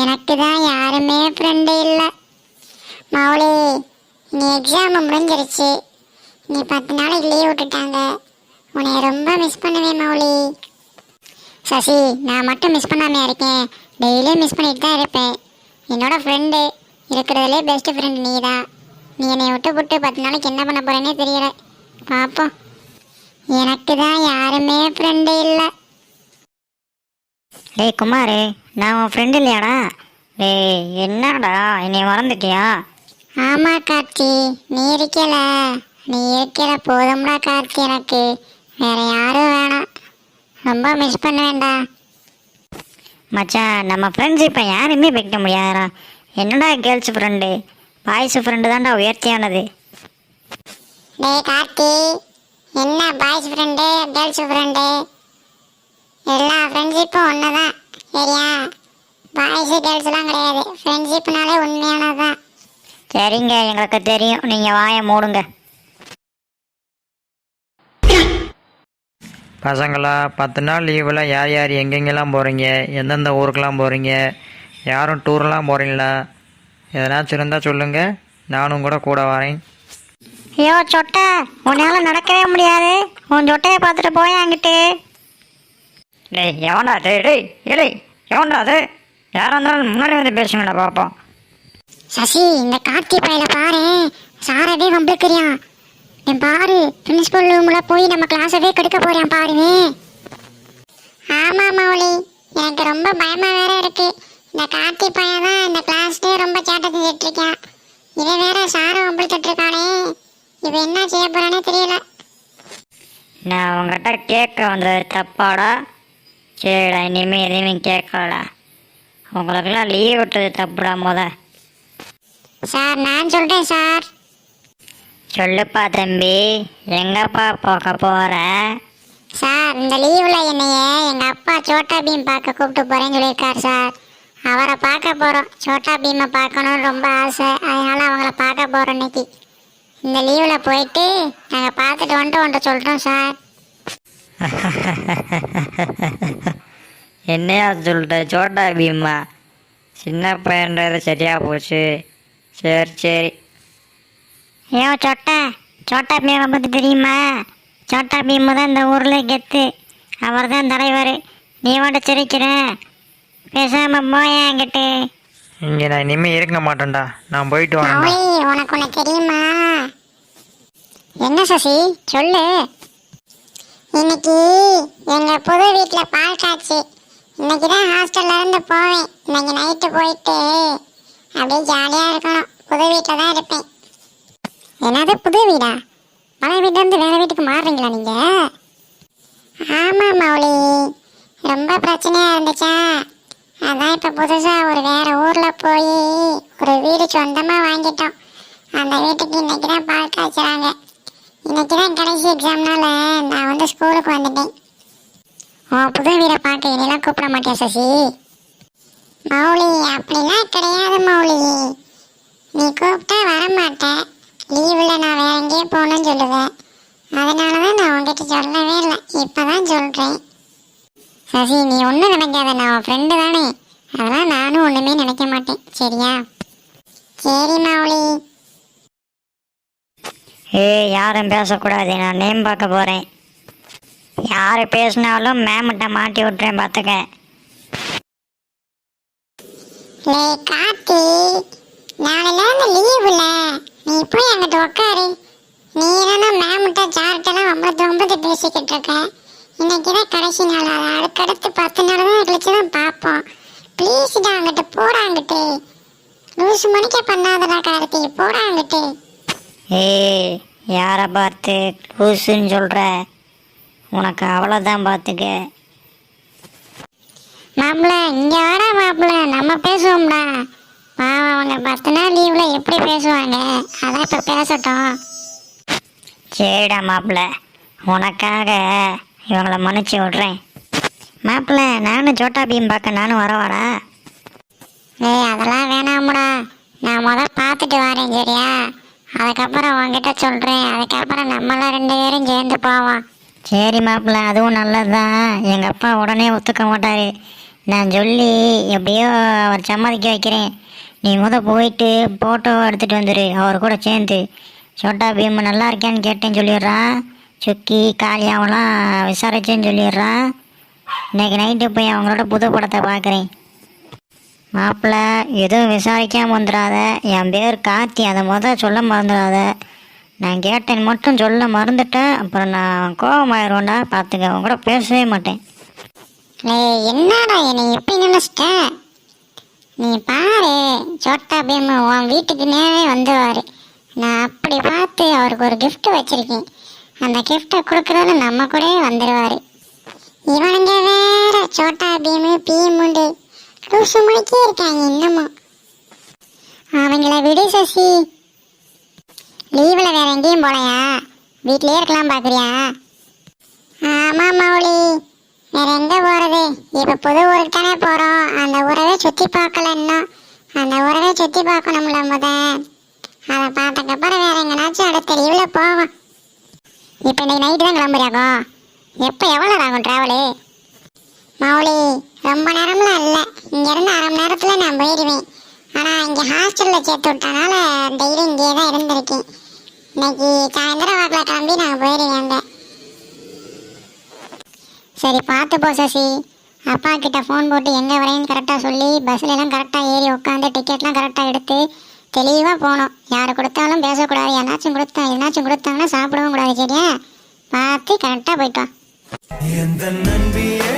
எனக்கு தான் யாருமே ஃப்ரெண்டு இல்லை. மௌலி நீ எக்ஸாம் முடிஞ்சிருச்சு. நீ பத்து நாளைக்கு லீவ் விட்டுட்டாங்க. உன்னை ரொம்ப மிஸ் பண்ணுவேன் மௌலி. சசி நான் மட்டும் மிஸ் பண்ணாம இருக்கேன்? டெய்லியும் மிஸ் பண்ணிட்டு தான் இருப்பேன். என்னோட ஃப்ரெண்டு இருக்கிறதுலே பெஸ்ட் ஃப்ரெண்டு நீ தான் நீ என்னை விட்டு விட்டு பத்து நாளைக்கு என்ன பண்ண போகிறேன்னே தெரியல. பார்ப்போம் எனக்கு தான் யாருமே ஃப்ரெண்டு இல்லை. டேய் குமார். நான் உன் ஃப்ரெண்டு இல்லையாடா? டேய் என்னடா? என்னை மறந்துட்டியா? ஆமா கார்த்தி. நீ இருக்கல. நீ இருக்கல போதும்டா கார்த்தி எனக்கு. வேற யாரும் வேணாம் ரொம்ப மிஸ் பண்ணுவேன்டா. மச்சான் நம்ம ஃப்ரெண்ட்ஸ் இப்போ யாருமே வைக்க முடியாதுடா. என்னடா கேர்ள்ஸ் ஃப்ரெண்டு பாய்ஸ் ஃப்ரெண்டு தான்டா உயர்த்தியானது. டேய் கார்த்தி. என்ன பாய்ஸ் ஃப்ரெண்டு கேர்ள்ஸ் ஃப்ரெண்டு எல்லா ஃப்ரெண்ட்ஷிப்பும் ஒன்று தான் சரியா? பாய்ஸு கேர்ள்ஸ்லாம் கிடையாது. ஃப்ரெண்ட்ஷிப்னாலே உண்மையானதான் சரிங்க எங்களுக்கு தெரியும். நீங்கள் வாயை மூடுங்க. பசங்களா பத்து நாள் லீவில் யார் யார் எங்கெங்கெல்லாம் போகிறீங்க எந்தெந்த ஊருக்கெல்லாம் போகிறீங்க யாரும் டூர்லாம் போகிறீங்களா எதனாச்சும் இருந்தால் சொல்லுங்கள் நானும் கூட கூட வரேன். ஐயோ சொட்டை. உன்னால் நடக்கவே முடியாது. உன் சொட்டையை பார்த்துட்டு போய் அங்கிட்டு? டேய் எவன்டா டேய் டேய் டேய் எவன்டா அது? யாராக இருந்தாலும் முன்னாடி வந்து பேசுங்கடா பார்ப்போம் சசி இந்த கார்த்தி பையில பாரு. சாரவே வம்பிருக்கிறியான் நீ பாரு பிரின்சிபல் ரூம்ல போய் நம்ம கிளாஸவே கெடுக்க போறான் பாருங்க ஆமா மௌலி. எனக்கு ரொம்ப பயமா வேற இருக்கு. இந்த கார்த்தி பையன் தான் இந்த கிளாஸ்லயே ரொம்ப சேட்டை செஞ்சுட்டு இருக்கான். இவன் வேற சார வம்பிழுத்துட்டு இருக்கானே. இவன் என்ன செய்ய போறானே தெரியல. நான் உங்ககிட்ட கேட்க வந்தது தப்பாடா. சரிடா இனிமேல் எதுவுமே கேட்கலடா உங்களுக்கெல்லாம் லீவ் விட்டது தப்புடா முத. சார் நான் சொல்றேன் சார். சொல்லுப்பா தம்பி. எங்கப்பா போக போற? சார் இந்த லீவ்ல என்னைய எங்க அப்பா சோட்டா பீம் பார்க்க கூப்பிட்டு போறேன்னு சொல்லியிருக்காரு சார். அவரை பார்க்க போறோம். சோட்டா பீமை பார்க்கணும்னு ரொம்ப ஆசை. அதனால அவங்கள பார்க்க போறோம் இன்னைக்கு. இந்த லீவ்ல போயிட்டு நாங்க பார்த்துட்டு வந்துட்டு வந்துட்டு சொல்றோம் சார். என்னையா சொல்லிட்ட சோட்டா பீமா. சின்ன பையன்றது சரியா போச்சு. சரி சரி. ஐயோ சோட்டா. சோட்டா பீமை பற்றி தெரியுமா? சோட்டா பீமு தான் இந்த ஊரில் கெத்து. அவர் தான் தலைவர். நீ மட்டும் சிரிக்கிற? பேசாமல் போயா என்கிட்ட. இங்கே நான் இனிமேல் இருக்க மாட்டேன்டா. நான் போயிட்டு வரேன்டா மௌலி உனக்கு ஒன்று தெரியுமா? என்ன சசி? சொல்லு. இன்னைக்கு எங்க புது வீட்டில் பால் காய்ச்சி. இன்னைக்கு தான் ஹாஸ்டல்ல இருந்து போவேன். இன்னைக்கு நைட்டு போயிட்டு அப்படியே ஜாலியாக இருக்கணும். புது வீட்டில் தான் இருப்பேன். என்னது புது வீடா? பழைய வீட்டிலேருந்து வேறு வீட்டுக்கு மாறுறீங்களா நீங்கள் ஆமாம் மௌலி. ரொம்ப பிரச்சனையாக இருந்துச்சா? அதான் இப்போ புதுசாக ஒரு வேறு ஊரில் போய் ஒரு வீடு சொந்தமாக வாங்கிட்டோம். அந்த வீட்டுக்கு இன்னைக்கு தான் பால் காய்ச்சுறாங்க. இன்னைக்கு தான் கடைசி எக்ஸாம்னால நான் வந்து ஸ்கூலுக்கு வந்துட்டேன். உன் புது வீரை பார்க்க என்னெல்லாம் கூப்பிட மாட்டேன் சசி? மௌலி அப்படிலாம் கிடையாது மௌலி. நீ கூப்பிட்டா வரமாட்டேன். லீவில் நான் வேற எங்கேயே போகணும்னு சொல்லுவேன். அதனால தான் நான் உங்ககிட்ட சொல்லவே இல்லை. இப்போ தான் சொல்கிறேன் சசி நீ ஒன்றும் நினைக்காத. நான் உன் ஃப்ரெண்டு தானே. அதெல்லாம் நானும் ஒன்றுமே நினைக்க மாட்டேன். சரியா? சரி மௌலி. ஏய் யாரும் பேசக்கூடாது. நான் நேம் பார்க்க போகிறேன் யார் பேசினாலும் மேம்கிட்ட மாட்டி விட்டுறேன் பார்த்துக்க லே கார்த்தி நாளையிலேருந்து லீவுல நீ போய் அங்கிட்டு உட்காரு நீ தானே மேம்கிட்ட சார்ட்டெல்லாம் ஒம்பது ஒம்பது பேசிக்கிட்டு இருக்க. இன்னைக்கு தான் கடைசி நாள். அது அடுத்தடுத்து பத்து நாள் தான் கழிச்சு தான் பார்ப்போம். ப்ளீஸ்டா அங்கிட்டு போடா அங்கிட்டு. லூசு மணிக்கே பண்ணாதடா கார்த்தி. போடா அங்கிட்டு. ஏய் யாரை பார்த்து லூசுன்னு சொல்கிற உனக்கு அவ்வளோதான் பார்த்துக்க. மாப்பிள்ள இங்க வாடா மாப்பிள்ள. நம்ம பேசுவோம்டா. பாவம் அவங்க பத்து நாள் லீவ்ல எப்படி பேசுவாங்க? அதான் இப்ப பேசட்டும். சரிடா மாப்பிள்ள. உனக்காக இவங்கள மன்னிச்சு விட்றேன். மாப்பிள்ள நானும் சோட்டா பீம் பார்க்க நானும் வரவாடா ஏய் அதெல்லாம் வேணாம்டா. நான் முத பார்த்துட்டு வரேன் சரியா? அதுக்கப்புறம் உங்ககிட்ட சொல்கிறேன் அதுக்கப்புறம் நம்மளாம் ரெண்டு பேரும் சேர்ந்து போவோம். சரி மாப்பிள்ள அதுவும் நல்லதுதான். எங்கள் அப்பா உடனே ஒத்துக்க மாட்டார். நான் சொல்லி எப்படியோ அவர் சம்மதிக்க வைக்கிறேன். நீ முத போயிட்டு ஃபோட்டோ எடுத்துகிட்டு வந்துரு. அவர் கூட சேர்ந்து. சோட்டா பீம் நல்லா இருக்கேன்னு கேட்டேன்னு சொல்லிடுறான் சுக்கி காளியாவெல்லாம் விசாரிச்சேன்னு சொல்லிடுறான் இன்னைக்கு நைட்டு போய் அவங்களோட புது படத்தை பார்க்குறேன். மாப்பிள்ள எதுவும் விசாரிக்காம வந்துடாத என் பேர் கார்த்தி அதை முத சொல்ல மறந்துடாத நான் கேட்டேன் மட்டும் சொல்ல மறந்துட்டேன். அப்புறம் நான் கோபமாயிருவேன்டா பார்த்துக்க அவன் கூட பேசவே மாட்டேன். என்னடா என்னை எப்படி நினைச்சிட்ட? நீ பாரு சோட்டா பீம் உன் வீட்டுக்கு நேரே வந்துவார் நான் அப்படி பார்த்து அவருக்கு ஒரு கிஃப்ட் வச்சிருக்கேன். அந்த கிஃப்டை கொடுக்குறது நம்ம கூடயே வந்துடுவாரு இவனுங்க வேற சோட்டா பீமு பீமுண்டு. லூசு இருக்காங்க இன்னமும். அவங்கள விடு சசி. லீவில் வேற எங்கேயும் போலையா? வீட்லயே இருக்கலாம் பார்க்குறியா ஆமாம் மௌலி. வேற எங்க போறது? இப்போ புது ஊருக்கு தானே போகிறோம் அந்த ஊரவே சுற்றி பார்க்கல இன்னும். அந்த ஊரவே சுற்றி பார்க்கணும்ல முத. அதை பார்த்தக்கப்புறம் வேற எங்கனாச்சும் அடுத்த லீவில் போவோம். இப்போ இன்னைக்கு நைட்டு தான் கிளம்புறியாக்கோ? எப்போ எவ்வளோ ஆகும் ட்ராவலு மௌலி ரொம்ப நேரம்லாம் இல்லை. இங்கேருந்து அரை மணி நேரத்தில் நான் போயிடுவேன் ஆனால் இங்கே ஹாஸ்டலில் சேர்த்து விட்டனால டெய்லி இங்கேயே தான் இருந்திருக்கேன். இன்னைக்கு சாயந்தரம் வாக்கில் கிளம்பி நான் போயிடுவேன் அங்கே. சரி பார்த்து போ சசி. அப்பா கிட்ட ஃபோன் போட்டு எங்கே வரேன்னு கரெக்டாக சொல்லி பஸ்ல எல்லாம் கரெக்டாக ஏறி உட்காந்து டிக்கெட்லாம் கரெக்டாக எடுத்து தெளிவாக போகணும் யார் கொடுத்தாலும் பேசக்கூடாது. என்னாச்சும் கொடுத்தா என்னாச்சும் கொடுத்தாங்கன்னா சாப்பிடவும் கூடாது சரியா? பார்த்து கரெக்டாக போயிட்டு எந்த நன்றியே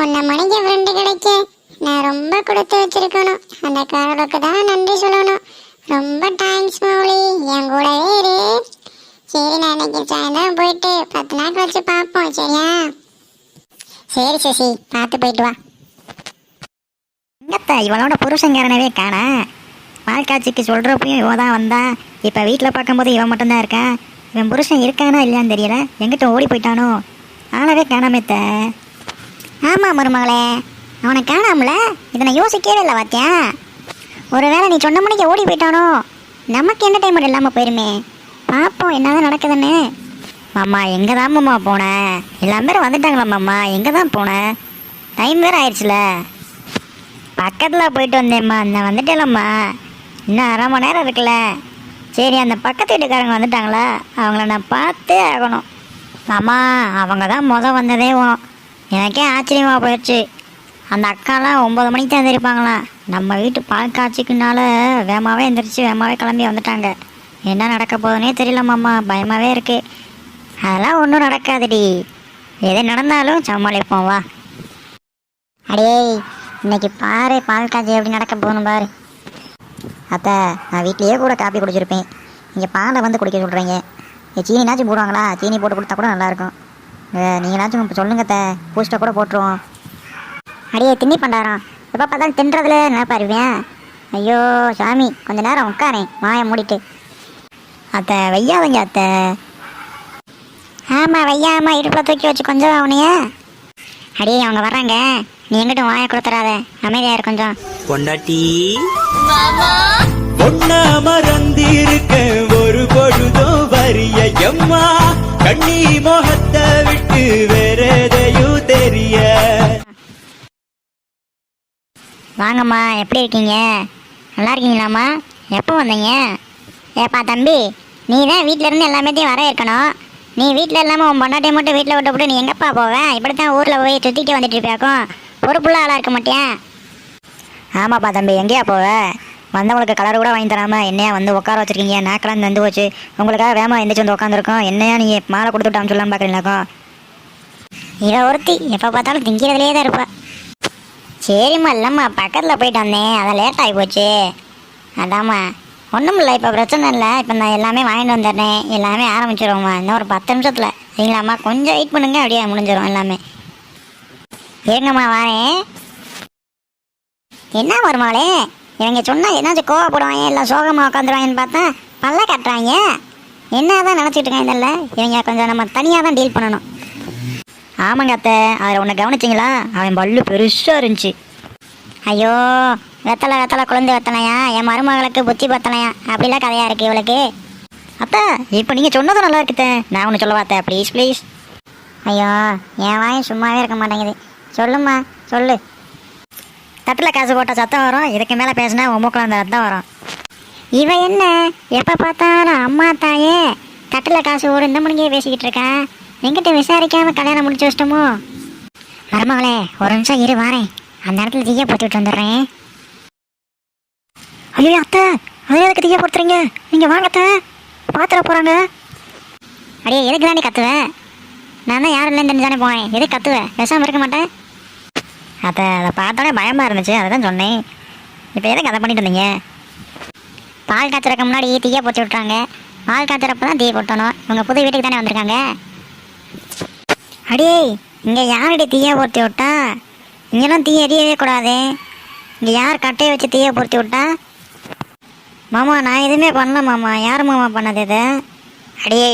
உன்னை மணிக்கு ஃப்ரெண்டு கிடைக்க நான் ரொம்ப கொடுத்து வச்சிருக்கணும். அந்த கடவுளுக்கு தான் நன்றி சொல்லணும். ரொம்ப தேங்க்ஸ் மௌலி. என் கூடவே இரு. சரி நான் இன்னைக்கு சாயந்தரம் போயிட்டு பத்து நாள் கழிச்சு பார்ப்போம் சரியா? சரி சசி பார்த்து போயிட்டு வா. எங்கத்த இவளோட புருஷங்காரனவே காணா? வாழ்க்காட்சிக்கு சொல்கிறப்பையும் இவன் தான் வந்தான் இப்போ வீட்டில் பார்க்கும்போது இவன் மட்டும்தான் இருக்கான் இவன் புருஷன் இருக்கானா இல்லையான்னு தெரியல. எங்கிட்ட ஓடி போயிட்டானோ? ஆளவே காணாமத்த ஆமாம் மருமகளே. அவனை காணாமல? இதை நான் யோசிக்கவே இல்லை வாத்தியா. ஒருவேளை நீ சொன்ன மணிக்கு ஓடி போயிட்டானோ? நமக்கு என்டர்டைன்மெண்ட் இல்லாமல் போயிருமே. பார்ப்போம் என்னதான் நடக்குதுன்னு. மாமா எங்கே தான் மாமா போனேன் எல்லாம் பேரும் வந்துட்டாங்களா மாமா? எங்கே தான் போனேன் டைம் வேறு ஆயிடுச்சுல. பக்கத்தில் போயிட்டு வந்தேம்மா. நான் வந்துட்டேலம்மா இன்னும் அரை மணி நேரம் இருக்குல்ல. சரி அந்த பக்கத்து வீட்டுக்காரங்க வந்துட்டாங்களா? அவங்கள நான் பார்த்தே ஆகணும். அம்மா அவங்க தான் முத வந்ததே எனக்கே ஆச்சரியமாக போயிடுச்சு அந்த அக்காலாம் ஒம்பது மணிக்கு தான் எழுந்திருப்பாங்களாம் நம்ம வீட்டு பால் காய்ச்சிக்குனால வேகமாகவே எந்திரிச்சு வேகமாகவே கிளம்பி வந்துட்டாங்க. என்ன நடக்க போகுதுன்னே தெரியல மாமா பயமாகவே இருக்கு. அதெல்லாம் ஒன்றும் நடக்காதுடி. எது நடந்தாலும் சமாளிப்போம் வா. அடேய் இன்னைக்கு பாரு பால் காய்ச்சி எப்படி நடக்க போகணும் பாரு. அத்தை நான் வீட்லேயே கூட காப்பி குடிச்சிருப்பேன். இங்கே பாலை வந்து குடிக்க சொல்கிறீங்க சீனினாச்சும் போடுவாங்களா? சீனி போட்டு கொடுத்தா கூட நல்லாயிருக்கும். நீங்களாச்சும் இப்போ சொல்லுங்க அத்தை பூஸ்ட்டை கூட போட்டுருவோம். அடியே திண்ணி பண்டாரம். எப்போ பார்த்தாலும் தின்றதுல நினைப்பாருவேன் ஐயோ சாமி கொஞ்ச நேரம் உட்காரேன். மாயை மூடிட்டு. அத்தை வையாதங்க அத்தை. ஆமாம் வையாமா இடுப்பில் தூக்கி வச்சு கொஞ்சம் அவனையே. அடியே அவங்க வர்றாங்க. நீ எங்கிட்டும் வாயை கொடுத்துறாத. அமைதியா இரு கொஞ்சம். பொண்டாட்டி. பொண்ணா மறந்திருக்க ஒரு பொழுதோ வரிய எம்மா? கண்ணி மோகத்தை விட்டு வேறதையும் தெரிய. வாங்கம்மா எப்படி இருக்கீங்க? நல்லா இருக்கீங்களாம்மா? எப்போ வந்தீங்க? ஏப்பா தம்பி நீ தான் வீட்டில் இருந்து எல்லாமேத்தையும் வர இருக்கணும் நீ வீட்டில் இல்லாமல் உன் பொண்டாட்டியை மட்டும் வீட்டில் விட்டு விட்டு நீ எங்கப்பா போவேன் இப்படி தான் ஊரில் போய் சுற்றிட்டு வந்துட்டு இருப்பியாக்கும். பொறுப்புள்ள ஆளாக இருக்க மாட்டியா? ஆமாப்பா தம்பி எங்கேயா போவ? வந்தவங்களுக்கு கலர் கூட வாங்கி தராமல் என்னையா வந்து உட்கார வச்சிருக்கீங்க? நாக்கெல்லாம் வந்து போச்சு. உங்களுக்காக வேமா எந்திரிச்சு வந்து உட்காந்துருக்கோம் என்னையா நீங்கள் மாலை கொடுத்துட்டான்னு சொல்லாம பார்க்குறீங்களாக்கோ இவ ஒருத்தி எப்போ பார்த்தாலும் திங்கிறதுலே தான் இருப்பா. சரிம்மா இல்லைம்மா பக்கத்தில் போயிட்டு வந்தேன். அதான் லேட் ஆகி போச்சு. அதாம்மா ஒன்றும் இல்லை இப்போ பிரச்சனை இல்லை. இப்போ நான் எல்லாமே வாங்கிட்டு வந்துடுறேன். எல்லாமே ஆரம்பிச்சிடுவோம்மா இன்னும் ஒரு பத்து நிமிஷத்தில். சரிங்களாம்மா கொஞ்சம் வெயிட் பண்ணுங்க. அப்படியே முடிஞ்சிடும் எல்லாமே. இருங்கம்மா வாரேன். என்ன வருமாளே இவங்க சொன்னால் என்னாச்சும் கோவப்படுவாங்க இல்லை சோகமாக உட்காந்துருவாங்கன்னு பார்த்தா பல்ல கட்டுறாங்க. என்ன தான் நினச்சிட்டு இருக்காங்க இதில் இவங்க கொஞ்சம் நம்ம தனியாக தான் டீல் பண்ணணும். ஆமாங்க அத்தை அதில் ஒன்று கவனிச்சிங்களா? அவன் பல்லு பெருசாக இருந்துச்சு. ஐயோ வெத்தலை வெத்தலை குழந்தை வெத்தலையா? என் மருமகளுக்கு புத்தி பத்தலையா? அப்படிலாம் கதையாக இருக்குது இவளுக்கு. அத்தை இப்போ நீங்கள் சொன்னதும் நல்லா இருக்குதே நான் ஒன்று சொல்ல பார்த்தேன் ப்ளீஸ் ப்ளீஸ் ஐயோ என் வாயும் சும்மாவே இருக்க மாட்டேங்குது. சொல்லுமா சொல்லு. தட்டில் காசு போட்டால் சத்தம் வரும். இதுக்கு மேலே பேசினா உன் மூக்கில் அந்த ரத்தம் வரும். இவ என்ன? எப்போ பார்த்தாலும் அம்மா தாயே. தட்டில் காசு ஒரு இந்த மணிக்கே பேசிக்கிட்டு இருக்கேன் எங்கிட்ட விசாரிக்காமல் கல்யாணம் முடிச்சு வச்சிட்டோமோ? மருமகளே ஒரு நிமிஷம் இரு வாரேன். அந்த இடத்துல தீய போட்டுட்டு வந்துடுறேன். ஐயோ அத்தை அதே எதுக்கு தீய கொடுத்துறீங்க நீங்கள் வாங்கத்த பாத்திர போகிறாங்க அடியே எதுக்கு தாண்டி கத்துவேன் நான் தான் யாரும் இல்லைன்னு தானே போனேன். எதுக்கு கத்துவேன் பேசாமல் இருக்க மாட்டேன். அதை அதை பார்த்தோன்னே பயமாக இருந்துச்சு. அதை தான் சொன்னேன். இப்போ எதுக்கு அதை பண்ணிட்டு இருந்தீங்க பால் காய்ச்சறக்கு முன்னாடி தீயை போட்டு விட்றாங்க பால் காய்ச்சறப்ப தான் தீ போட்டணும். இவங்க புது வீட்டுக்கு தானே வந்திருக்காங்க. அடியே இங்கே யாருடைய தீயை பொருத்தி விட்டா? இங்கெல்லாம் தீ எரியவே கூடாது. இங்கே யார் கட்டையை வச்சு தீயை பொருத்தி விட்டா? மாமா நான் எதுவுமே பண்ணல மாமா. யார் மாமா பண்ணது இது? அடியே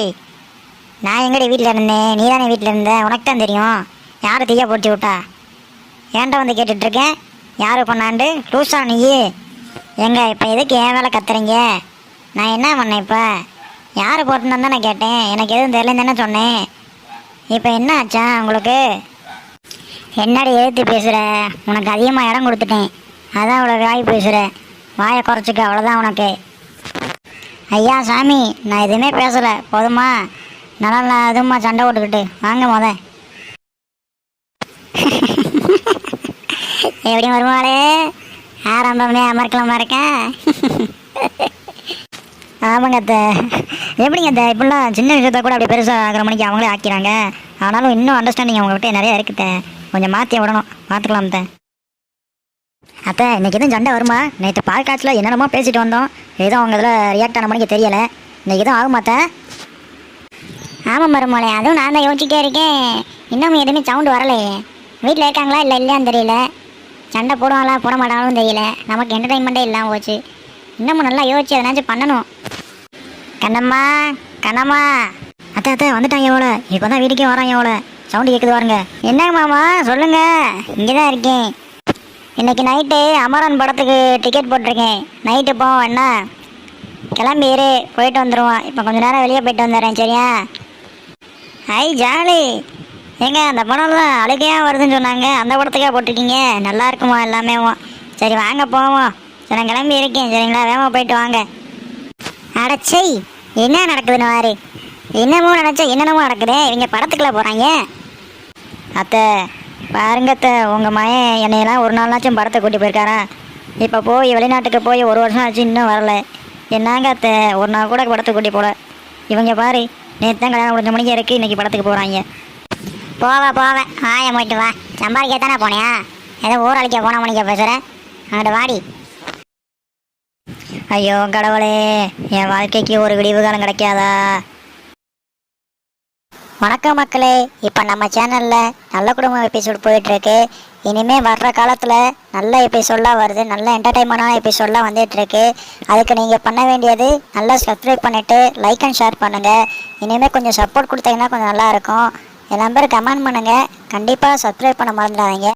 நான் எங்கடி வீட்டில் இருந்தேன்? நீ தானே வீட்டில் இருந்த? உனக்கு தான் தெரியும். யார் தீயை பொருத்தி விட்டா? ஏன்டா வந்து கேட்டுட்ருக்கேன் யார் பண்ணாண்டு? லூசா நீ எங்க இப்போ எதுக்கு என் வேலை கத்துறீங்க? நான் என்ன பண்ணேன் இப்போ? யார் போட்டுன்னு தான் நான் கேட்டேன். எனக்கு எதுவும் தெரியலன்னு தானே சொன்னேன். இப்போ என்ன ஆச்சா உங்களுக்கு? என்னடி எழுத்து பேசுகிற உனக்கு அதிகமாக இடம் கொடுத்துட்டேன். அதான் அவ்வளோ வாய் பேசுகிற வாயை குறைச்சிக்க அவ்வளோதான் உனக்கு. ஐயா சாமி நான் எதுவுமே பேசலை. போதுமா? நல்லா அதுமா சண்டை போட்டுக்கிட்டு. வாங்க மொதல் எப்படி வருவாளே? ஆரம்பமே அமர்க்கலமாக இருக்கேன் ஆமாங்க அத்தை. எப்படிங்க அத்தை? இப்படிலாம் சின்ன விஷயத்த கூட அப்படி பெருசாக ஆகிற மணிக்கு அவங்களே ஆக்கிறாங்க. ஆனாலும் இன்னும் அண்டர்ஸ்டாண்டிங் அவங்ககிட்ட நிறைய இருக்குத்த கொஞ்சம் மாற்றி விடணும். பார்த்துக்கலாம் அத்தை. அத்தை இன்னைக்கு எதுவும் சண்டை வருமா? நேற்று பால் காய்ச்சல என்னென்னமோ பேசிட்டு வந்தோம். ஏதோ அவங்க இதில் ரியாக்ட் ஆன மணிக்கு தெரியலை. இன்னைக்கு எதுவும் ஆகுமா அத்தை? ஆமாம் மருமலை அதுவும் நான் தான் யோசிச்சுட்டே இருக்கேன். இன்னும் எதுவுமே சவுண்டு வரலையே. வீட்டில் இருக்காங்களா இல்லை இல்லையான்னு தெரியல. சண்டை போடுவாங்களா போட மாட்டாங்களும் தெரியல. நமக்கு என்டர்டைன்மெண்ட்டே இல்லாமல் போச்சு. இன்னமும் நல்லா யோசிச்சு எதனாச்சும் பண்ணணும். கண்ணம்மா கண்ணம்மா. அத்தை அத்தை வந்துட்டாங்க எவ்வளோ இப்போ தான் வீட்டுக்கே வராங்க எவ்வளோ சவுண்டு கேட்குது பாருங்க. என்னங்க மாமா சொல்லுங்க. இங்கே தான் இருக்கேன். இன்னைக்கு நைட்டு அமரன் படத்துக்கு டிக்கெட் போட்டிருக்கேன். நைட்டு போவோம் என்ன? கிளம்பி இரு போயிட்டு வந்துடுவோம் இப்போ கொஞ்ச நேரம் வெளியே போயிட்டு வந்துடுறேன் சரியா? ஐ ஜாலி. ஏங்க அந்த படம்லாம் அழுகையாக வருதுன்னு சொன்னாங்க. அந்த படத்துக்கே போட்டிருக்கீங்க? நல்லா இருக்குமா எல்லாமே? சரி வாங்க போவோம். சரி நான் கிளம்பி இருக்கேன். சரிங்களா வேகமாக போயிட்டு வாங்க. அடச்சை என்ன நடக்குதுன்னு வாரு என்னமோ நினச்சா என்னென்னமோ நடக்குதே. இவங்க படத்துக்குள்ள போகிறாங்க அத்தை பாருங்க அத்தை. உங்கள் மயன் என்னையெல்லாம் ஒரு நாள்னாச்சும் படத்தை கூட்டி போயிருக்காரா? இப்போ போய் வெளிநாட்டுக்கு போய் ஒரு வருஷம் ஆச்சு இன்னும் வரல. என்னங்க அத்தை? ஒரு நாள் கூட படத்தை கூட்டி போகல இவங்க பாரு நேற்று தான் கல்யாணம் முடிஞ்ச மணிக்கு இருக்குது இன்றைக்கி படத்துக்கு போகிறாங்க போவேன் போவேன் ஆய போயிட்டு வா. சம்பாதிக்க தானே போனியா? ஏதோ ஊரழிக்க போன மணிக்க பேசுகிறேன் அங்கிட்டு வாடி. ஐயோ கடவுளே. என் வாழ்க்கைக்கு ஒரு விடிவு காலம் கிடைக்காதா? வணக்கம் மக்களே. இப்போ நம்ம சேனலில் நல்ல குடும்பம் எபிசோட் போயிட்டுருக்கு. இனிமேல் வர்ற காலத்தில் நல்ல எபிசோடெலாம் வருது. நல்ல என்டர்டைன்மெண்டான எபிசோடெலாம் வந்துகிட்ருக்கு அதுக்கு நீங்கள் பண்ண வேண்டியது நல்லா சப்ஸ்கிரைப் பண்ணிவிட்டு லைக் அண்ட் ஷேர் பண்ணுங்கள் இனிமேல் கொஞ்சம் சப்போர்ட் கொடுத்தீங்கன்னா கொஞ்சம் நல்லாயிருக்கும் என் நம்பர் கமெண்ட் பண்ணுங்கள் கண்டிப்பாக சப்ஸ்கிரைப் பண்ண மறந்துடாதீங்க.